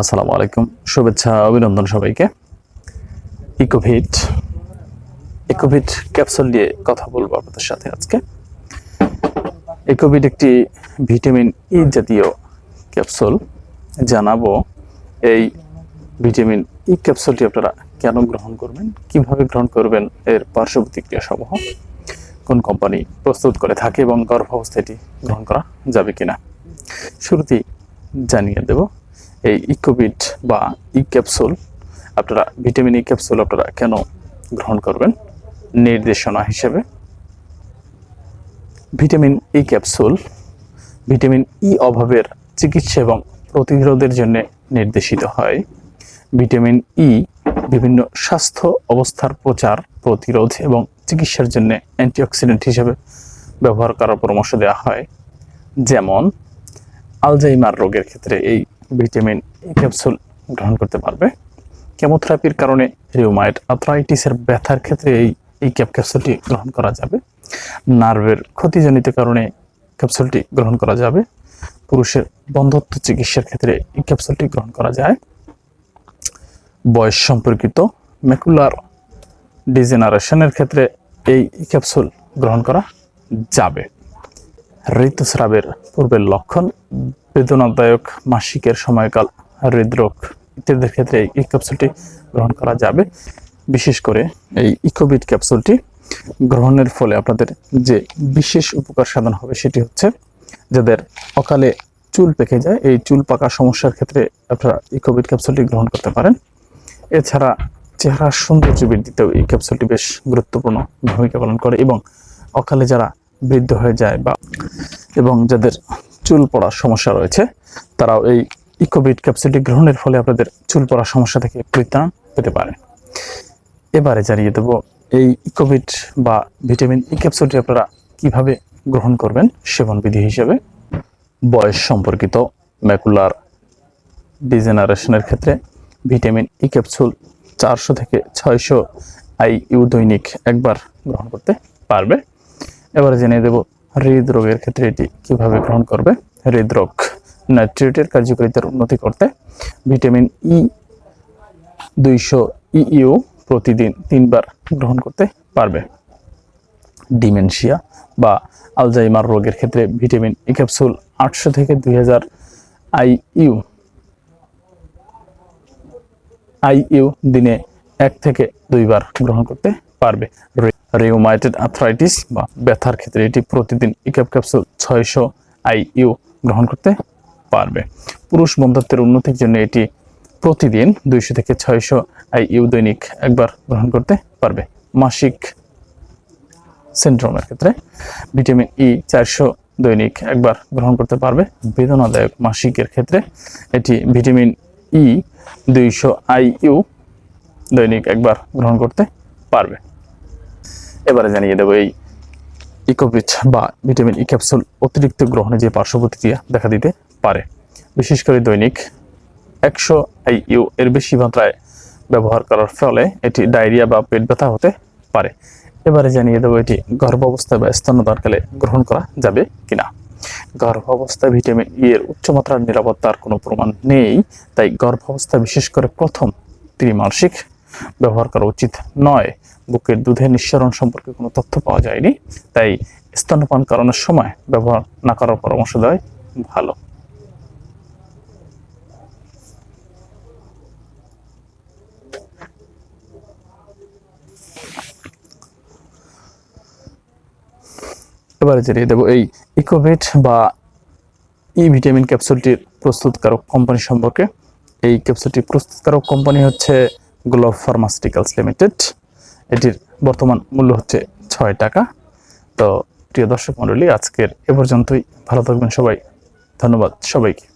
আসসালামু আলাইকুম। শুভেচ্ছা, অভিনন্দন সবাইকে। ইকোভিট ইকোভিট ক্যাপসুল নিয়ে কথা বলব আপনাদের সাথে আজকে। ইকোভিট একটি ভিটামিন ই জাতীয় ক্যাপসুল। জানাব এই ভিটামিন ই ক্যাপসুলটি আপনারা কেন গ্রহণ করবেন, কীভাবে গ্রহণ করবেন, এর পার্শ্ব সমূহ, কোন কোম্পানি প্রস্তুত করে থাকে এবং গর্ভাবস্থায় এটি গ্রহণ করা যাবে কিনা। শুরুতেই জানিয়ে দেব এই ইকোবিট বা ই ক্যাপসুল আপনারা ভিটামিন ই ক্যাপসুল আপনারা কেন গ্রহণ করবেন? নির্দেশনা হিসেবে। Vitamin E capsule vitamin E অভাবের চিকিৎসা এবং প্রতিরোধের জন্য নির্দেশিত হয়। ভিটামিন ই বিভিন্ন স্বাস্থ্য অবস্থার প্রচার, প্রতিরোধ এবং চিকিৎসার জন্য অ্যান্টিঅক্সিডেন্ট হিসেবে ব্যবহার করার পরামর্শ দেওয়া হয়। যেমন আলজাইমার রোগের ক্ষেত্রে এই ভিটামিন ই ক্যাপসুল গ্রহণ করতে পারবে। কেমোথেরাপির কারণে রিউমাইড আর্থ্রাইটিসের ব্যথার ক্ষেত্রে এই এই ক্যাপ ক্যাপসুলটি গ্রহণ করা যাবে। নার্ভের ক্ষতিজনিত কারণে ক্যাপসুলটি গ্রহণ করা যাবে। পুরুষের বন্ধত্ব চিকিৎসার ক্ষেত্রে এই ক্যাপসুলটি গ্রহণ করা যায়। বয়স সম্পর্কিত ম্যাকুলার ডিজেনারেশনের ক্ষেত্রে এই ক্যাপসুল গ্রহণ করা যাবে। ঋতুস্রাবের পূর্বের লক্ষণ, বেদনাদায়ক মাসিকের সময়কাল, হৃদরোগ ইত্যাদির ক্ষেত্রে এই ক্যাপসুলটি গ্রহণ করা যাবে। বিশেষ করে এই ইকোবিট ক্যাপসুলটি গ্রহণের ফলে আপনাদের যে বিশেষ উপকার সাধন হবে সেটি হচ্ছে যাদের অকালে চুল পেকে যায়, এই চুল পাকা সমস্যার ক্ষেত্রে আপনারা ইকোবিট ক্যাপসুলটি গ্রহণ করতে পারেন। এছাড়া চেহারার সৌন্দর্য বৃদ্ধিতেও এই ক্যাপসুলটি বেশ গুরুত্বপূর্ণ ভূমিকা পালন করে এবং অকালে যারা বৃদ্ধ হয়ে যায় বা এবং যাদের চুল পড়ার সমস্যা রয়েছে, তারাও এই ইকোবিট ক্যাপসুলটি গ্রহণের ফলে আপনাদের চুল পড়ার সমস্যা থেকে পরিত্রাণ পেতে পারে। এবারে জানিয়ে দেব, এই ইকোবিট বা ভিটামিন ই ক্যাপসুলটি আপনারা কীভাবে গ্রহণ করবেন সেবন বিধি হিসেবে। বয়স সম্পর্কিত, ম্যাকুলার ডিজেনারেশনের ক্ষেত্রে ভিটামিন ই ক্যাপসুল চারশো থেকে ছয়শো আই ইউ দৈনিক একবার গ্রহণ করতে পারবে। এবারে জেনে দেব হৃদরোগের ক্ষেত্রে এটি কীভাবে গ্রহণ করবে। হৃদরোগ নাইট্রেটের কার্যকারিতার উন্নতি করতে ভিটামিন ই দুইশো ইইউ প্রতিদিন তিনবার গ্রহণ করতে পারবে। ডিমেনশিয়া বা আলজাইমার রোগের ক্ষেত্রে ভিটামিন ই ক্যাপসুল আটশো থেকে দুই হাজার আইইউ আইইউ দিনে এক থেকে দুইবার গ্রহণ করতে পারবে। রিউমাইটেড আর্থ্রাইটিস বা ব্যথার ক্ষেত্রে এটি প্রতিদিন ইক্যাপ ক্যাপসুল ছয়শো আইইউ গ্রহণ করতে পারবে। পুরুষ বন্ধুত্বের উন্নতির জন্য এটি প্রতিদিন দুইশো থেকে ছয়শো আইইউ দৈনিক একবার গ্রহণ করতে পারবে। মাসিক সিন্ড্রোমের ক্ষেত্রে ভিটামিন ই চারশো দৈনিক একবার গ্রহণ করতে পারবে। বেদনাদায়ক মাসিকের ক্ষেত্রে এটি ভিটামিন ই দুইশো আইইউ দৈনিক একবার গ্রহণ করতে পারবে। এবারে জানিয়ে দেবো এই ইকোভিট বা ভিটামিন ই ক্যাপসুল অতিরিক্ত গ্রহণে যে পার্শ্ব প্রতিক্রিয়া দেখা দিতে পারে, বিশেষ করে দৈনিক একশো আইইউ এর বেশি মাত্রায় ব্যবহার করার ফলে এটি ডায়রিয়া বা পেট ব্যথা হতে পারে। এবারে জানিয়ে দেবো এটি গর্ভাবস্থায় বা স্তন্যদানকালে গ্রহণ করা যাবে কিনা। গর্ভাবস্থায় ভিটামিন ই এর উচ্চমাত্রার নিরাপত্তার কোনো প্রমাণ নেই, তাই গর্ভাবস্থা বিশেষ করে প্রথম ত্রিমাসিক ব্যবহার করা উচিত নয়। বুকের দুধের নিঃসরণ সম্পর্কে কোনো তথ্য পাওয়া যায়নি, তাই স্তন্যপান করানোর সময় ব্যবহার না করার পরামর্শ দেওয়াই ভালো। এবারে জানিয়ে দেবো এই ইকোভেট বা ই ভিটামিন ক্যাপসুলটির প্রস্তুতকারক কোম্পানি সম্পর্কে, এই ক্যাপসুলটি প্রস্তুতকারক কোম্পানি হচ্ছে গ্লোব ফার্মাসিউটিক্যালস লিমিটেড এটির বর্তমান মূল্য হচ্ছে ছয় টাকা। তো প্রিয় দর্শক মণ্ডলী, আজকের এ পর্যন্তই। ভালো থাকবেন সবাই। ধন্যবাদ সবাইকে।